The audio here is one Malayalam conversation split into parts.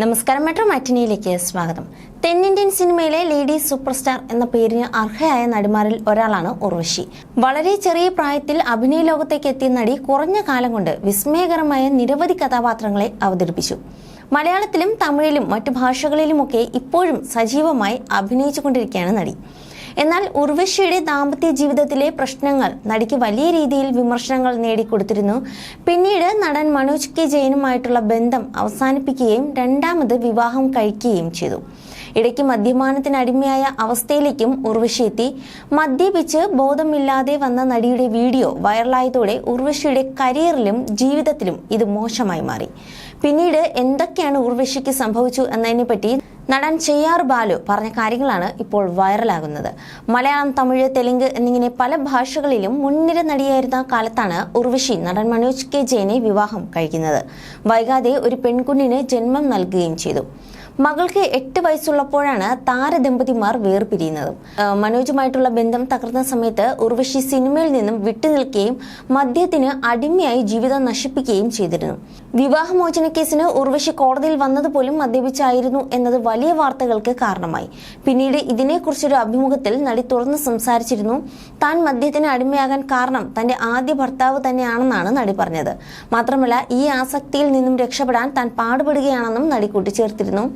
നമസ്കാരം മെട്രോ മാറ്റിനിയിലേക്ക് സ്വാഗതം. തെന്നിന്ത്യൻ സിനിമയിലെ ലേഡി സൂപ്പർ സ്റ്റാർ എന്ന പേരിന് അർഹയായ നടിമാരിൽ ഒരാളാണ് ഉർവശി. വളരെ ചെറിയ പ്രായത്തിൽ അഭിനയ ലോകത്തേക്ക് എത്തിയ നടി കുറഞ്ഞ കാലം കൊണ്ട് വിസ്മയകരമായ നിരവധി കഥാപാത്രങ്ങളെ അവതരിപ്പിച്ചു. മലയാളത്തിലും തമിഴിലും മറ്റു ഭാഷകളിലുമൊക്കെ ഇപ്പോഴും സജീവമായി അഭിനയിച്ചുകൊണ്ടിരിക്കുകയാണ് നടി. എന്നാൽ ഉർവശിയുടെ ദാമ്പത്യ ജീവിതത്തിലെ പ്രശ്നങ്ങൾ നടിക്ക് വലിയ രീതിയിൽ വിമർശനങ്ങൾ നേടിക്കൊടുത്തിരുന്നു. പിന്നീട് നടൻ മനോജ് കെ ജയനുമായിട്ടുള്ള ബന്ധം അവസാനിപ്പിക്കുകയും രണ്ടാമത് വിവാഹം കഴിക്കുകയും ചെയ്തു. ഇടയ്ക്ക് മദ്യപാനത്തിന് അടിമയായ അവസ്ഥയിലേക്കും ഉർവശി എത്തി. മദ്യപിച്ച് ബോധമില്ലാതെ വന്ന നടിയുടെ വീഡിയോ വൈറലായതോടെ ഉർവശിയുടെ കരിയറിലും ജീവിതത്തിലും ഇത് മോശമായി മാറി. പിന്നീട് എന്തൊക്കെയാണ് ഉർവശിക്ക് സംഭവിച്ചു എന്നതിനെപ്പറ്റി നടൻ ചെയ്യാർ ബാലു പറഞ്ഞ കാര്യങ്ങളാണ് ഇപ്പോൾ വൈറലാകുന്നത്. മലയാളം തമിഴ് തെലുങ്ക് എന്നിങ്ങനെ പല ഭാഷകളിലും മുൻനിര നടിയായിരുന്ന കാലത്താണ് ഉർവശി നടൻ മനോജ് കെ ജയനെ വിവാഹം കഴിക്കുന്നത്. വൈകാതെ ഒരു പെൺകുഞ്ഞിന് ജന്മം നൽകുകയും ചെയ്തു. മകൾക്ക് എട്ട് വയസ്സുള്ളപ്പോഴാണ് താരദമ്പതിമാർ വേർപിരിയുന്നത്. മനോജുമായിട്ടുള്ള ബന്ധം തകർന്ന സമയത്ത് ഉർവശി സിനിമയിൽ നിന്നും വിട്ടുനിൽക്കുകയും മദ്യത്തിന് അടിമയായി ജീവിതം നശിപ്പിക്കുകയും ചെയ്തിരുന്നു. വിവാഹമോചന കേസിന് ഉർവശി കോടതിയിൽ വന്നതുപോലും മദ്യപിച്ചായിരുന്നു എന്നത് വലിയ വാർത്തകൾക്ക് കാരണമായി. പിന്നീട് ഇതിനെക്കുറിച്ചൊരു അഭിമുഖത്തിൽ നടി തുറന്ന് സംസാരിച്ചിരുന്നു. താൻ മദ്യത്തിന് അടിമയാകാൻ കാരണം തന്റെ ആദ്യ ഭർത്താവ് തന്നെയാണെന്നാണ് നടി പറഞ്ഞത്. മാത്രമല്ല ഈ ആസക്തിയിൽ നിന്നും രക്ഷപ്പെടാൻ താൻ പാടുപെടുകയാണെന്നും നടി കൂട്ടിച്ചേർത്തിരുന്നു.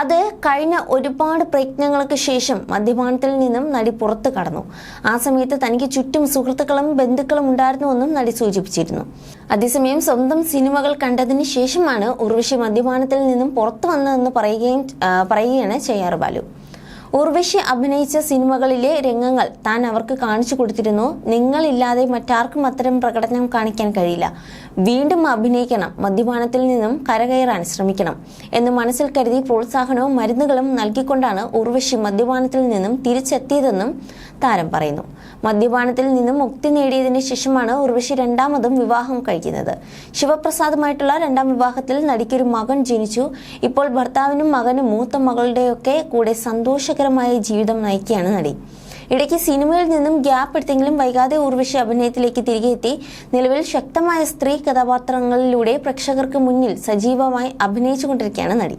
അത് കഴിഞ്ഞ ഒരുപാട് പ്രയത്നങ്ങൾക്ക് ശേഷം മദ്യപാനത്തിൽ നിന്നും നടി പുറത്തു കടന്നു. ആ സമയത്ത് തനിക്ക് ചുറ്റും സുഹൃത്തുക്കളും ബന്ധുക്കളും ഉണ്ടായിരുന്നുവെന്നും നടി സൂചിപ്പിച്ചിരുന്നു. അതേസമയം സ്വന്തം സിനിമകൾ കണ്ടതിന് ശേഷമാണ് ഉർവശി മദ്യപാനത്തിൽ നിന്നും പുറത്തു വന്നതെന്ന് പറയുകയും പറയുകയാണ് ചെയ്യാറ് ബാലു. ഉർവശി അഭിനയിച്ച സിനിമകളിലെ രംഗങ്ങൾ താൻ അവർക്ക് കാണിച്ചു കൊടുത്തിരുന്നു. നിങ്ങളില്ലാതെ മറ്റാർക്കും അത്തരം പ്രകടനം കാണിക്കാൻ കഴിയില്ല. വീണ്ടും അഭിനയിക്കണം. മദ്യപാനത്തിൽ നിന്നും കരകയറാൻ ശ്രമിക്കണം എന്ന് മനസ്സിൽ കരുതി പ്രോത്സാഹനവും മരുന്നുകളും നൽകിക്കൊണ്ടാണ് ഉർവശി മദ്യപാനത്തിൽ നിന്നും തിരിച്ചെത്തിയതെന്നും താരം പറയുന്നു. മദ്യപാനത്തിൽ നിന്നും മുക്തി നേടിയതിന് ശേഷമാണ് ഉർവശി രണ്ടാമതും വിവാഹം കഴിക്കുന്നത്. ശിവപ്രസാദുമായിട്ടുള്ള രണ്ടാം വിവാഹത്തിൽ നടിക്കൊരു മകൻ ജനിച്ചു. ഇപ്പോൾ ഭർത്താവിനും മകനും മൂത്ത മകളുടെയൊക്കെ കൂടെ സന്തോഷകരമായ ജീവിതം നയിക്കുകയാണ് നടി. ഇടയ്ക്ക് സിനിമയിൽ നിന്നും ഗ്യാപ്പ് എടുത്തെങ്കിലും വൈകാതെ ഉർവശി അഭിനയത്തിലേക്ക് തിരികെ എത്തി. നിലവിൽ ശക്തമായ സ്ത്രീ കഥാപാത്രങ്ങളിലൂടെ പ്രേക്ഷകർക്ക് മുന്നിൽ സജീവമായി അഭിനയിച്ചുകൊണ്ടിരിക്കുകയാണ് നടി.